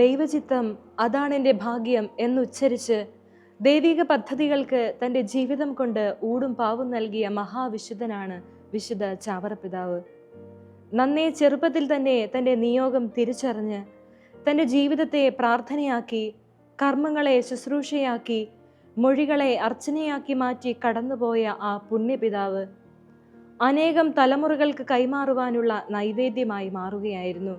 ദൈവചിത്തം അതാണ് എന്റെ ഭാഗ്യം എന്നുച്ചരിച്ച് ദൈവിക പദ്ധതികൾക്ക് തന്റെ ജീവിതം കൊണ്ട് ഊടും പാവും നൽകിയ മഹാവിശുദ്ധനാണ് വിശുദ്ധ ചാവറപിതാവ്. നന്നേ ചെറുപ്പത്തിൽ തന്നെ തന്റെ നിയോഗം തിരിച്ചറിഞ്ഞ് തന്റെ ജീവിതത്തെ പ്രാർത്ഥനയാക്കി കർമ്മങ്ങളെ ശുശ്രൂഷയാക്കി മൊഴികളെ അർച്ചനയാക്കി മാറ്റി കടന്നുപോയ ആ പുണ്യപിതാവ് അനേകം തലമുറകൾക്ക് കൈമാറുവാനുള്ള നൈവേദ്യമായി മാറുകയായിരുന്നു.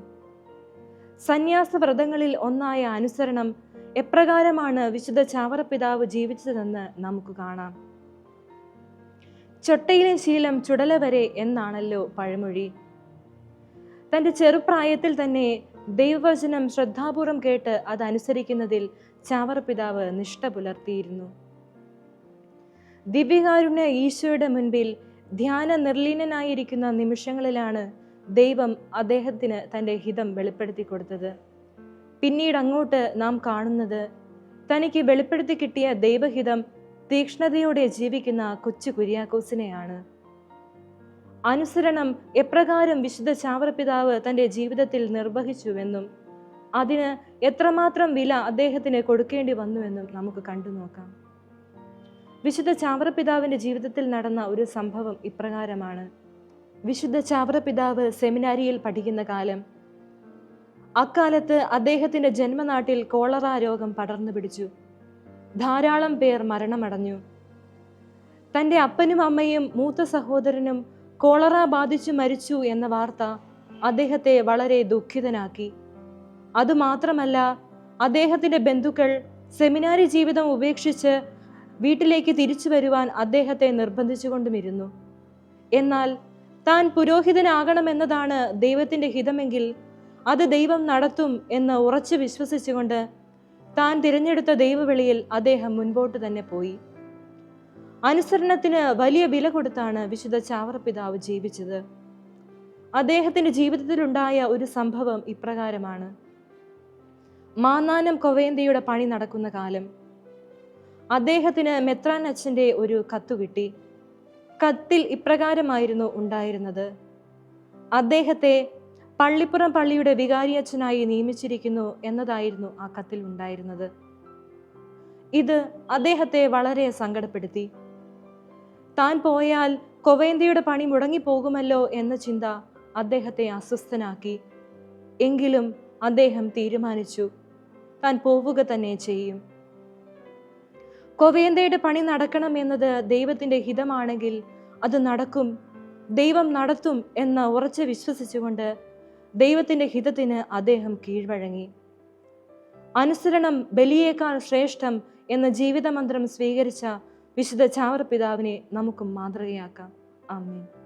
സന്യാസ വ്രതങ്ങളിൽ ഒന്നായ അനുസരണം എപ്രകാരമാണ് വിശുദ്ധ ചാവറപിതാവ് ജീവിച്ചതെന്ന് നമുക്ക് കാണാം. ചൊട്ടയിലെ ശീലം ചുടല വരെ എന്നാണല്ലോ പഴമൊഴി. തന്റെ ചെറുപ്രായത്തിൽ തന്നെ ദൈവവചനം ശ്രദ്ധാപൂർവം കേട്ട് അതനുസരിക്കുന്നതിൽ ചാവറപിതാവ് നിഷ്ഠ പുലർത്തിയിരുന്നു. ദിവ്യകാരുണ്യ ഈശോയുടെ മുൻപിൽ ധ്യാന നിർലീനനായിരിക്കുന്ന നിമിഷങ്ങളിലാണ് ദൈവം അദ്ദേഹത്തിന് തന്റെ ഹിതം വെളിപ്പെടുത്തി കൊടുത്തത്. പിന്നീട് അങ്ങോട്ട് നാം കാണുന്നത് തനിക്ക് വെളിപ്പെടുത്തി കിട്ടിയ ദൈവഹിതം തീക്ഷ്ണതയോടെ ജീവിക്കുന്ന കൊച്ചു കുര്യാക്കോസിനെയാണ്. അനുസരണം എപ്രകാരം വിശുദ്ധ ചാവറപിതാവ് തന്റെ ജീവിതത്തിൽ നിർവഹിച്ചുവെന്നും അതിന് എത്രമാത്രം വില അദ്ദേഹത്തിന് കൊടുക്കേണ്ടി വന്നുവെന്നും നമുക്ക് കണ്ടു നോക്കാം. വിശുദ്ധ ചാവറപിതാവിന്റെ ജീവിതത്തിൽ നടന്ന ഒരു സംഭവം ഇപ്രകാരമാണ്. വിശുദ്ധ ചാവറപിതാവ് സെമിനാരിയിൽ പഠിക്കുന്ന കാലം. അക്കാലത്ത് അദ്ദേഹത്തിന്റെ ജന്മനാട്ടിൽ കോളറ രോഗം പടർന്നു പിടിച്ചു. ധാരാളം പേർ മരണമടഞ്ഞു. തന്റെ അപ്പനും അമ്മയും മൂത്ത സഹോദരനും കോളറ ബാധിച്ചു മരിച്ചു എന്ന വാർത്ത അദ്ദേഹത്തെ വളരെ ദുഃഖിതനാക്കി. അതുമാത്രമല്ല അദ്ദേഹത്തിന്റെ ബന്ധുക്കൾ സെമിനാരി ജീവിതം ഉപേക്ഷിച്ച് വീട്ടിലേക്ക് തിരിച്ചു വരുവാൻ അദ്ദേഹത്തെ നിർബന്ധിച്ചുകൊണ്ടുമിരുന്നു. എന്നാൽ താൻ പുരോഹിതനാകണമെന്നതാണ് ദൈവത്തിന്റെ ഹിതമെങ്കിൽ അത് ദൈവം നടത്തും എന്ന് ഉറച്ചു വിശ്വസിച്ചുകൊണ്ട് താൻ തിരഞ്ഞെടുത്ത ദൈവവിളിയിൽ അദ്ദേഹം മുൻപോട്ട് തന്നെ പോയി. അനുസരണത്തിന് വലിയ വില കൊടുത്താണ് വിശുദ്ധ ചാവറപിതാവ് ജീവിച്ചത്. അദ്ദേഹത്തിന്റെ ജീവിതത്തിലുണ്ടായ ഒരു സംഭവം ഇപ്രകാരമാണ്. മാന്നാനം കൊവേന്തയുടെ പണി നടക്കുന്ന കാലം. അദ്ദേഹത്തിന് മെത്രാൻ അച്ഛന്റെ ഒരു കത്തു കിട്ടി. കത്തിൽ ഇപ്രകാരമായിരുന്നു ഉണ്ടായിരുന്നത്. അദ്ദേഹത്തെ പള്ളിപ്പുറം പള്ളിയുടെ വികാരിയച്ഛനായി നിയമിച്ചിരിക്കുന്നു എന്നതായിരുന്നു ആ കത്തിൽ ഉണ്ടായിരുന്നത്. ഇത് അദ്ദേഹത്തെ വളരെ സങ്കടപ്പെടുത്തി. താൻ പോയാൽ കൊവേന്തിയുടെ പണി മുടങ്ങിപ്പോകുമല്ലോ എന്ന ചിന്ത അദ്ദേഹത്തെ അസ്വസ്ഥനാക്കി. എങ്കിലും അദ്ദേഹം തീരുമാനിച്ചു താൻ പോവുക തന്നെ ചെയ്യും. കൊവേന്തയുടെ പണി നടക്കണം എന്നത് ദൈവത്തിന്റെ ഹിതമാണെങ്കിൽ അത് നടക്കും ദൈവം നടത്തും എന്ന് ഉറച്ച് വിശ്വസിച്ചുകൊണ്ട് ദൈവത്തിന്റെ ഹിതത്തിന് അദ്ദേഹം കീഴ്വഴങ്ങി. അനുസരണം ബലിയേക്കാൾ ശ്രേഷ്ഠം എന്ന ജീവിതമന്ത്രം സ്വീകരിച്ച വിശുദ്ധ ചാവർ പിതാവിനെ നമുക്കും മാതൃകയാക്കാം. ആമേൻ.